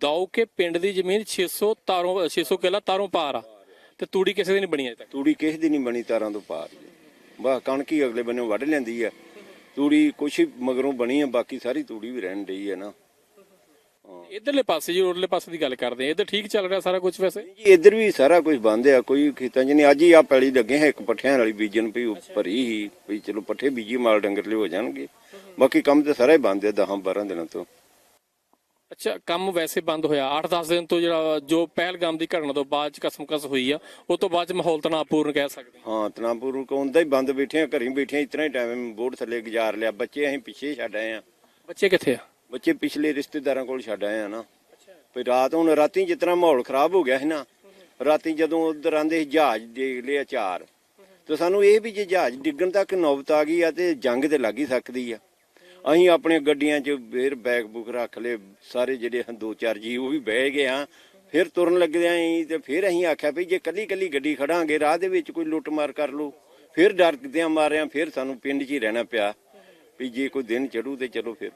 ਦਾਉ ਕੇ ਪਿੰਡ ਦੀ ਜ਼ਮੀਨ 600 ਤਾਰੋਂ 600 ਕਿੱਲਾ ਤਾਰੋਂ ਪਾਰ ਆ। ਤੇ ਤੂੜੀ ਕਿਸੇ ਦੀ ਨਹੀਂ ਬਣੀ ਅਜੇ ਤੱਕ। ਤੂੜੀ ਕਿਸੇ ਦੀ ਨਹੀਂ ਬਣੀ ਤਾਰਾਂ ਤੋਂ ਪਾਰ ਜੀ। ਬਾ ਕਣਕ ਹੀ ਅਗਲੇ ਬੰਨੇ ਵੱਢ ਲੈਂਦੀ ਆ। ਤੂੜੀ ਕੁਛ ਮਗਰੋਂ ਬਣੀ ਆ ਬਾਕੀ ਸਾਰੀ ਤੂੜੀ ਵੀ ਰਹਿਣ ਡਈ ਆ ਨਾ। ਇਧਰਲੇ ਪਾਸੇ ਜੀ ਉਰਲੇ ਪਾਸੇ ਦੀ ਗੱਲ ਕਰਦੇ ਆ। ਇੱਧਰ ਠੀਕ ਚੱਲ ਰਿਹਾ ਸਾਰਾ ਕੁਝ ਵੈਸੇ? ਜੀ ਇੱਧਰ ਵੀ ਸਾਰਾ ਕੁਝ ਬੰਦ ਆ ਕੋਈ ਖੇਤਾਂ 'ਚ ਨਹੀਂ। ਅੱਜ ਹੀ ਆ ਪੈਲੀ ਲੱਗੇ ਹੈ ਇੱਕ ਪੱਠਿਆਂ ਵਾਲੀ ਬੀਜਣ ਵੀ ਭਰੀ ਹੀ ਵੀ ਚਲੋ ਪੱਠੇ ਬੀਜੀ ਮਾਲ ਡੰਗਰ ਲਈ ਹੋ ਜਾਣਗੇ। ਬਾਕੀ ਕੰਮ ਤੇ ਸਾਰਾ ਹੀ ਬੰਦ ਆ 10 12 ਦਿਨਾਂ ਤੋਂ। ਅੱਛਾ ਕੰਮ ਵੈਸੇ ਬੰਦ ਹੋਇਆ। 8-10 ਦਿਨ ਤੋਂ ਜਿਹੜਾ ਜੋ ਪਹਿਲਗਾਮ ਦੀ ਘਟਨਾ ਤੋਂ ਬਾਅਦ ਚ ਕਸਮਕਸ ਹੋਈ ਆ ਉਹ ਤੋਂ ਬਾਅਦ ਚ ਮਾਹੌਲ ਤਣਾਅਪੂਰਨ ਕਹਿ ਸਕਦੇ ਹਾਂ। ਹਾਂ ਤਨਾਪੁਰ ਕੋਂਦਾ ਹੀ ਬੰਦ ਬੈਠੇ ਆ ਘਰੀ ਬੈਠੇ ਆ ਇਤਨਾ ਹੀ ਟਾਈਮ ਬੋਰਡ ਥੱਲੇ ਗੁਜ਼ਾਰ ਲਿਆ। ਬੱਚੇ ਅਸੀਂ ਪਿੱਛੇ ਛੱਡ ਆਏ ਆ। ਬੱਚੇ ਕਿੱਥੇ ਆ? ਬੱਚੇ ਪਿਛਲੇ ਰਿਸ਼ਤੇਦਾਰਾਂ ਕੋਲ ਛੱਡ ਆਏ ਆ ਨਾ। ਵੀ ਰਾਤ ਹੁਣ ਰਾਤੀ ਜਿਤਨਾ ਮਾਹੌਲ ਖਰਾਬ ਹੋ ਗਿਆ ਸੀ ਨਾ ਰਾਤੀ ਜਦੋਂ ਉਧਰ ਆਂਦੇ ਜਹਾਜ਼ ਦੇਖ ਲਿਆ ਚਾਰ। ਤੇ ਸਾਨੂੰ ਇਹ ਵੀ ਜੇ ਜਹਾਜ਼ ਡਿੱਗਣ ਤੱਕ ਨੌਬਤ ਆ ਗਈ ਆ ਤੇ ਜੰਗ ਤੇ ਲੱਗ ਹੀ ਸਕਦੀ ਆ। ਅਸੀਂ ਆਪਣੀਆਂ ਗੱਡੀਆਂ 'ਚ ਫੇਰ ਬੈਗ ਬੁੱਕ ਰੱਖ ਲਏ, ਸਾਰੇ ਜਿਹੜੇ ਹਨ ਦੋ ਚਾਰ ਜੀ ਉਹ ਵੀ ਬਹਿ ਗਏ ਆ ਫਿਰ ਤੁਰਨ ਲੱਗਦੇ ਆਂ ਤੇ ਫਿਰ ਅਸੀਂ ਆਖਿਆ ਵੀ ਜੇ ਕੱਲੀ ਕੱਲੀ ਗੱਡੀ ਖੜਾਂਗੇ, ਰਾਹ ਦੇ ਵਿੱਚ ਕੋਈ ਲੁੱਟ ਮਾਰ ਕਰ ਲੂ ਫਿਰ ਡਰਦਿਆਂ ਮਾਰਿਆ ਫਿਰ ਸਾਨੂੰ ਪਿੰਡ 'ਚ ਹੀ ਰਹਿਣਾ ਪਿਆ ਵੀ ਜੇ ਕੋਈ ਦਿਨ ਚੜੂ ਤੇ ਚਲੋ ਫਿਰ।